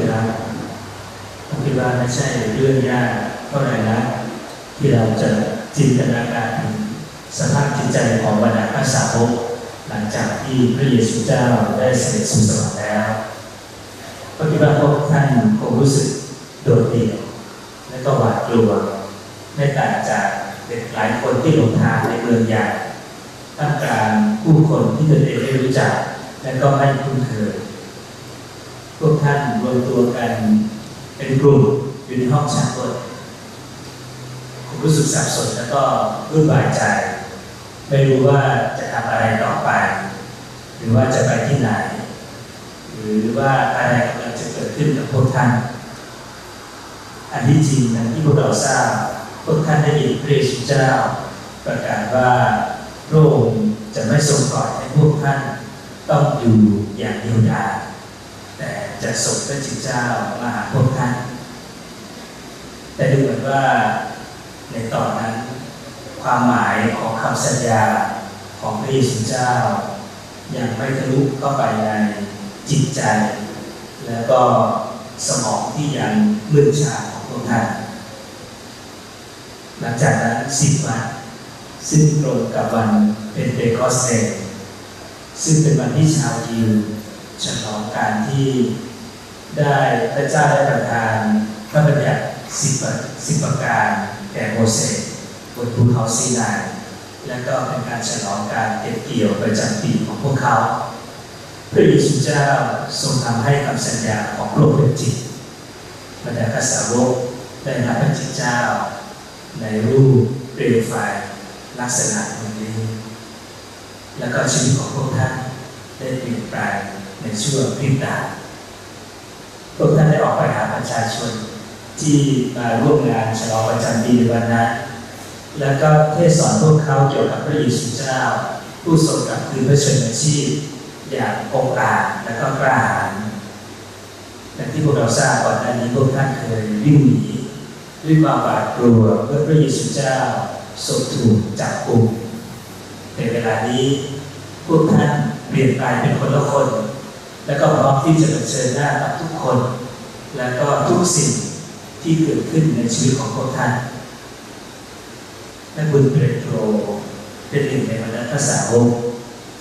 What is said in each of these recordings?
ที่รักผมคิดว่าไม่ใช่เรื่องยากเท่าไหร่นะที่เราจะจินตนาการถึงสภาพจิตใจของบรรดาพระสาวกหลังจากที่พระเยซูเจ้าได้เสด็จสู่สวรรค์แล้วก็คิดว่าพวกท่านคงรู้สึกโดดเดี่ยวและก็หวาดกลัวไม่ต่างจากเด็กหลายคนที่หลงทางในเมืองใหญ่ท่ามกางผู้คนที่ตนเองไม่รู้จัก และก็ไม่คุ้นเคย พวกท่านรวมตัวกันเป็นกลุ่มอยู่ในห้องชักบทผมรู้สึกสับสนแล้วก็รุ่นวายใจ ไม่รู้ว่าจะทำอะไรต่อไป หรือว่าจะไปที่ไหน หรือว่าอะไรกำลังจะเกิดขึ้นกับพวกท่าน อันที่จริงอย่างที่พวกเราทราบพวกท่านได้ยินพระเยซูเจ้า ประกาศว่าพระองค์จะไม่ทรงปล่อยให้พวกท่านต้องอยู่อย่างเดียวดายแต่ จะส่งพระจิตเจ้ามาหาพวกท่านแต่ดูเหมือนว่าในตอนนั้น ความหมายของคำสัญญาของพระเยซูเจ้ายังไม่ทะลุเข้าไปในจิตใจ แล้วก็สมองที่ยังมืดชาของพวกท่านหลังจากนั้นสิบวันซึ่งตรงกับวันเป็นเปโคสเตซึ่งเป็นวันที่ชาวยิวฉลองการที่ ได้พระเจ้าได้ประทานพระบัญญัติสิบสิบประการแก่โมเสสบนภูเขาซีนายและก็เป็นการฉลองการเก็บเกี่ยวประจำปีของพวกเขาพระเยซูเจ้าทรงทำให้คำสัญญาของโลกเป็นจริงบรรดากษัตริย์ได้รับพระจิตเจ้า ในรูปเปลวไฟลักษณะอย่างนี้ แล้วก็ชีวิตของพวกท่านได้เปลี่ยนแปลงในช่วงพริบตา พวกท่านได้ออกไปหาประชาชนที่มาร่วมงานฉลองประจำปีในวันนั้นแล้วก็เทศสอนพวกเขาเกี่ยวกับพระเยซูเจ้า ผู้ทรงกับคืนพระชนชีพ อย่างองอาจและก็กล้าหาญแต่ที่พวกเราทราบก่อนหน้านี้พวกท่านเคยวิ่งหนีด้วยความหวาดกลัวเมื่อพระเยซูเจ้าทรงถูกจับกุมในเวลานี้พวกท่านเปลี่ยนกลายเป็นคนละคน แล้วก็พร้อมที่จะเผชิญหน้ากับทุกคน แล้วก็ทุกสิ่งที่เกิดขึ้นในชีวิตของพวกท่านและบุญเปโตรเป็นหนึ่งในบรรดาพระสาวก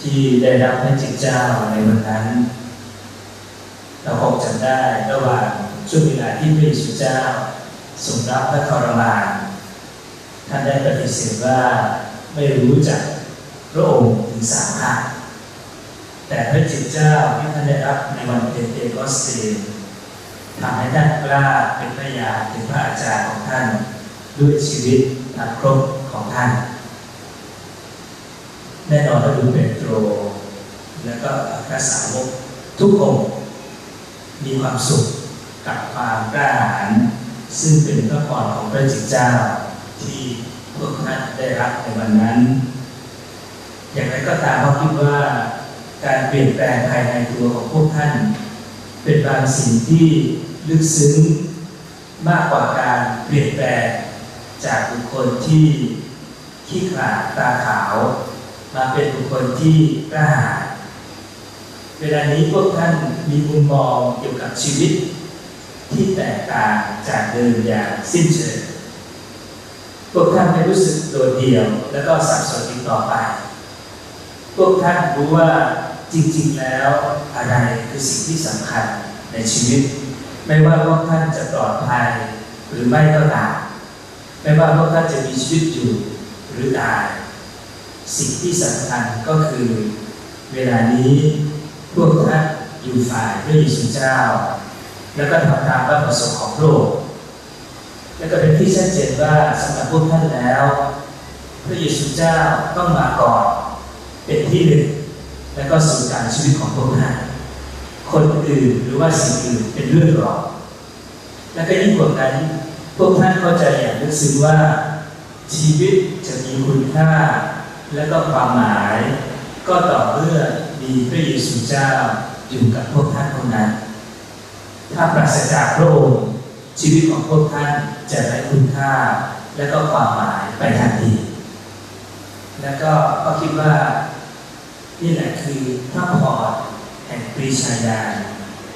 ที่ได้รับพระจิตเจ้าในวันนั้น เราคงจำได้ระหว่างช่วงเวลาที่พระเยซูเจ้าทรงรับพระทรมานท่านได้ปฏิเสธว่าไม่รู้จักพระองค์ถึงสามครั้ง แต่พระจิตเจ้าที่ท่านได้รับในวันเป็นเตโคสเตนทำให้ท่านกล้าเป็นพระยาเป็นพระอาจารย์ของท่าน ด้วยชีวิตนักครบของท่าน แน่นอนว่าดูเปโตร และก็พระสาวกทุกองมีความสุขกับความกล้าหาญซึ่งเป็นพระพรของพระจิตเจ้าที่พวกท่านได้รับในวันนั้น อย่างไรก็ตามเขาคิดว่า การเปลี่ยนแปลงภายในตัวของพวกท่าน เป็นบางสิ่งที่ลึกซึ้งมากกว่าการเปลี่ยนแปลงจากบุคคลที่ขี้ขลาดตาขาว มาเป็นบุคคลที่กล้าหาญเวลานี้พวกท่านมีมุมมองเกี่ยวกับชีวิต ที่แตกต่างจากเดิมอย่างสิ้นเชิงพวกท่านไม่รู้สึกโดดเดี่ยว และก็สับสนอีกต่อไป พวกท่านรู้ว่า จริงๆแล้วอะไรคือสิ่งที่สำคัญในชีวิต ไม่ว่าพวกท่านจะปลอดภัยหรือไม่ก็ตามไม่ว่าพวกท่านจะมีชีวิตอยู่หรือตาย สิ่งที่สำคัญก็คือ เวลานี้พวกท่านอยู่ฝ่ายพระเยซูเจ้า แล้วก็ทำตามพระประสงค์ของโลกและก็เป็นที่ชัดเจนว่าสำหรับพวกท่านแล้ว พระเยซูเจ้าต้องมาก่อนเป็นที่หนึ่ง และก็สู่การชีวิตของพวกท่านคนอื่นหรือว่าสิ่งอื่นเป็นเรื่องรองและก็ยิ่งกว่านั้นพวกท่านเข้าใจอย่างลึกซึ้งว่า ชีวิตจะมีคุณค่า และก็ความหมาย ก็ต่อเมื่อมีพระเยซูเจ้าอยู่กับพวกท่านเท่านั้น ถ้าปราศจากพระองค์ชีวิตของพวกท่านจะไร้คุณค่า และก็ความหมายไปทันที แล้วก็ก็คิดว่า นี่แหละคือพระพรแห่งปรีชาญาณ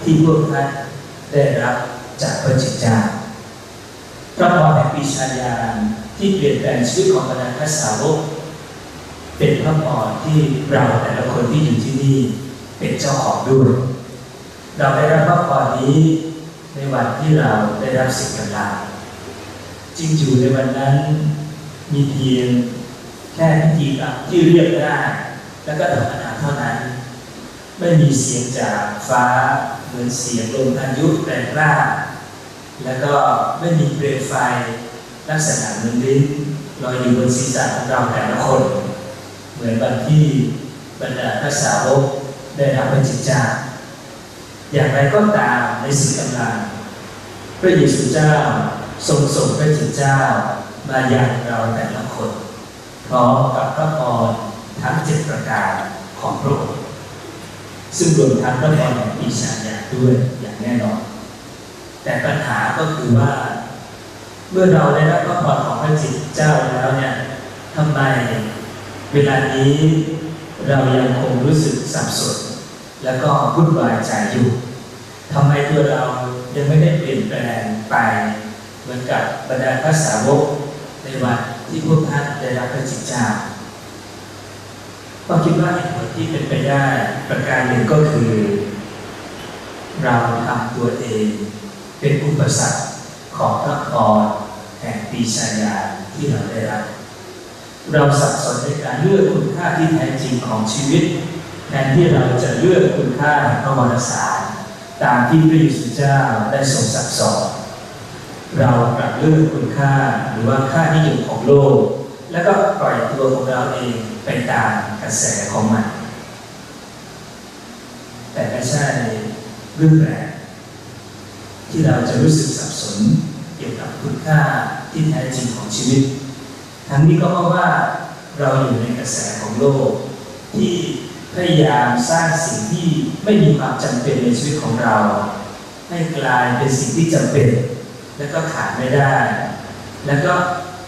ที่พวกท่านได้รับจากพระจิตเจ้าพระพรแห่งปีชาญาณที่เปลี่ยนแปลงชีวิตของบรรดาพระสาวกเป็นพระพรที่เราแต่ละคนที่อยู่ที่นี่เป็นเจ้าของด้วย เราได้รับพระพรนี้ในวันที่เราได้รับสิ่งกำลังจริงอยู่ในวันนั้นมีเพียงแค่พิธีกรรมที่เรียบง่าย แล้วก็ธรรมดาเท่านั้น ไม่มีเสียงจากฟ้าเหมือนเสียงลมพายุแรงกล้าแล้วก็ไม่มีเปลวไฟลักษณะเหมือนลิ้นลอยอยู่บนศีรษะของเราแต่ละคน เหมือนวันที่บรรดาพระสาวกได้รับพระจิตจาอย่างไรก็ตามในสิ่งกำลังพระเยซูเจ้าทรงส่งพระจิตเจ้ามาอย่างเราแต่ละคนพร้อมกับพระพร ทั้งเจ็ดประการของพระองค์ซึ่งรวมทั้งพระพรแห่งปีชาญาด้วยอย่างแน่นอน แต่ปัญหาก็คือว่า เมื่อเราได้รับพระพรของพระจิตเจ้าแล้วเนี่ยทำไมเวลานี้เรายังคงรู้สึกสับสน แล้วก็วุ่นวายใจอยู่ทำไมตัวเรายังไม่ได้เปลี่ยนแปลงไปเหมือนกับบรรดาพระสาวกในวันที่พวกท่านได้รับพระจิตเจ้า ก็คิดว่าเหตุผลที่เป็นไปได้ประการหนึ่งก็คือ เราทำตัวเองเป็นอุปสรรคของพระพรแห่งปีชาญาที่เราได้รับ เราสับสนในการเลือกคุณค่าที่แท้จริงของชีวิตแทนที่เราจะเลือกคุณค่าแห่งพระวรสารตามที่พระเยซูเจ้าได้ทรงสั่งสอน เรากลับเลือกคุณค่าหรือว่าค่านิยมของโลก แล้วก็ปล่อยตัวของเราเองไปตามกระแสของมัน แต่ไม่ใช่เรื่องแรกที่เราจะรู้สึกสับสนเกี่ยวกับคุณค่าที่แท้จริงของชีวิต ทั้งนี้ก็เพราะว่าเราอยู่ในกระแสของโลก ที่พยายามสร้างสิ่งที่ไม่มีความจำเป็นในชีวิตของเรา ให้กลายเป็นสิ่งที่จำเป็น และก็ขาดไม่ได้ แล้วก็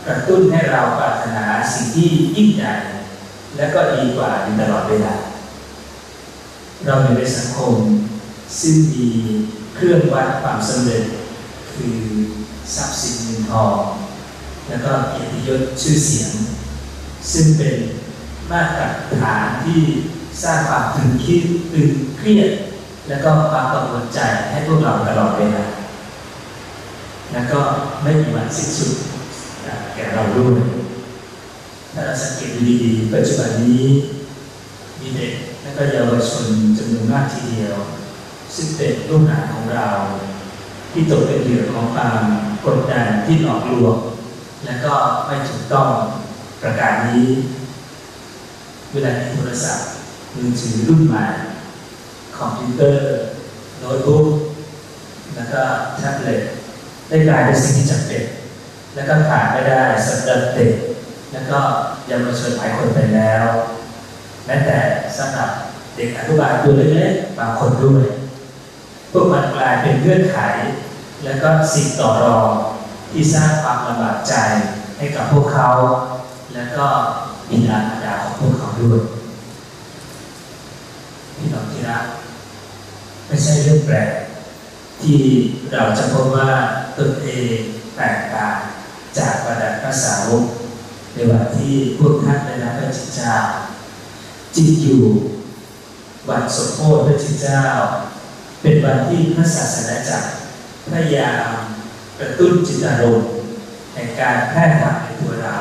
กระตุ้นให้เราปรารถนาสิ่งที่ยิ่งใหญ่และก็ดีกว่าอยู่ตลอดเวลา เราอยู่ในสังคม ซึ่งมีเครื่องวัดความสำเร็จ คือทรัพย์สินเงินทอง แล้วก็เกียรติยศชื่อเสียง ซึ่งเป็นมาตรฐานที่สร้างความตึงคิดตึงเครียด แล้วก็ความกังวลใจให้พวกเราตลอดเวลาแล้วก็ไม่มีวันสิ้นสุด แก่เราด้วยถ้าเราสังเกตดีๆปัจจุบันนี้ มีเด็กและก็เยาวชนจำนวนมากทีเดียว ซึ่งเป็นลูกหลานของเรา ที่ตกเป็นเหยื่อของความกดดันที่หลอกลวงและก็ไม่ถูกต้องประการนี้ เวลาในโทรศัพท์มือถือรุ่นใหม่คอมพิวเตอร์โน้ตบุ๊กแล้วก็แท็บเล็ตได้กลายเป็นสิ่งที่จำเป็น แล้วก็ขาดไม่ได้สำหรับเด็กแล้วก็เยาวชนหลายคนไปแล้ว แม้แต่สำหรับเด็กอนุบาลตัวเล็กๆบางคนด้วยพวกมันกลายเป็นเงื่อนไข แล้วก็สิ่งต่อรองที่สร้างความลำบากใจให้กับพวกเขา แล้วก็บิดามารดาของพวกเขาด้วยพี่น้องที่รักไม่ใช่เรื่องแปลกที่เราจะพบว่าตนเองแตกต่าง จากบรรดาพระสาวกในวันที่พวกท่านได้รับพระจิตเจ้าจิตอยู่วันสมโภชพระจิตเจ้า เป็นวันที่พระศาสนาจักรพยายามกระตุ้นจิตอารมณ์ในการแพร่ธรรมในตัวเรา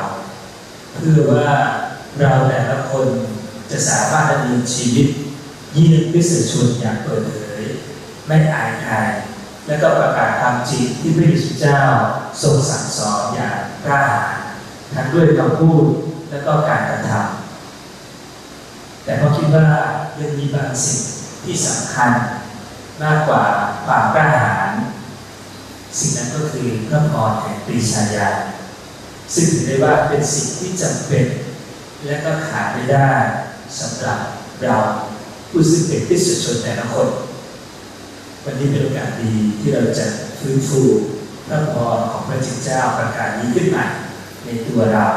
เพื่อว่าเราแต่ละคนจะสามารถดำเนินชีวิต ยืนพิสูจน์ชนอย่างเปิดเผยไม่อายใคร และก็ประกาศความจริงที่พระเยซูเจ้าทรงสั่งสอนอย่างกล้าหาญทั้งด้วยคำพูดและก็การกระทำแต่พอคิดว่ายังมีบางสิ่งที่สำคัญมากกว่าความกล้าหาญสิ่งนั้นก็คือพระพรแห่งปรีชาญาซึ่งถือได้ว่าเป็นสิ่งที่จำเป็น และก็ขาดไม่ได้สำหรับเราผู้ซึ่งเป็นคริสตชนแต่ละคน วันนี้เป็นโอกาสดีที่เราจะฟื้นฟูพระพรของพระจิตเจ้าประการนี้ขึ้นมาในตัวเรา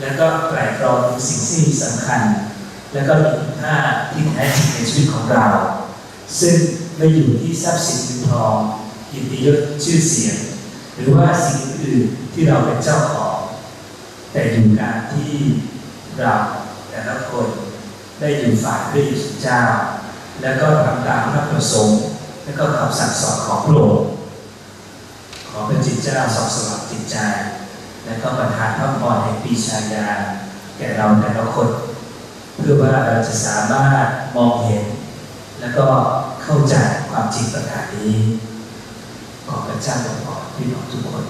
แล้วก็ไตรตรองถึงสิ่งที่สำคัญ แล้วก็มีคุณค่าที่แท้จริงในชีวิตของเรา ซึ่งไม่อยู่ที่ทรัพย์สินเงินทองกิตติยศชื่อเสียง หรือว่าสิ่งอื่นที่เราเป็นเจ้าของ แต่อยู่การที่เราแต่ละคนได้อยู่ฝ่ายด้วยเจ้า แล้วก็ทำตามพระประสงค์ และก็คำสั่งสอนของพระองค์ขอพระจิตเจ้าสอบสลับจิตใจ และก็ประทานพระพรแห่งปีชายา แก่เราแต่ละคน เพื่อว่าเราจะสามารถมองเห็น และก็เข้าใจความจริงประการนี้ ขอพระเจ้าอวยพรพี่น้องทุกคน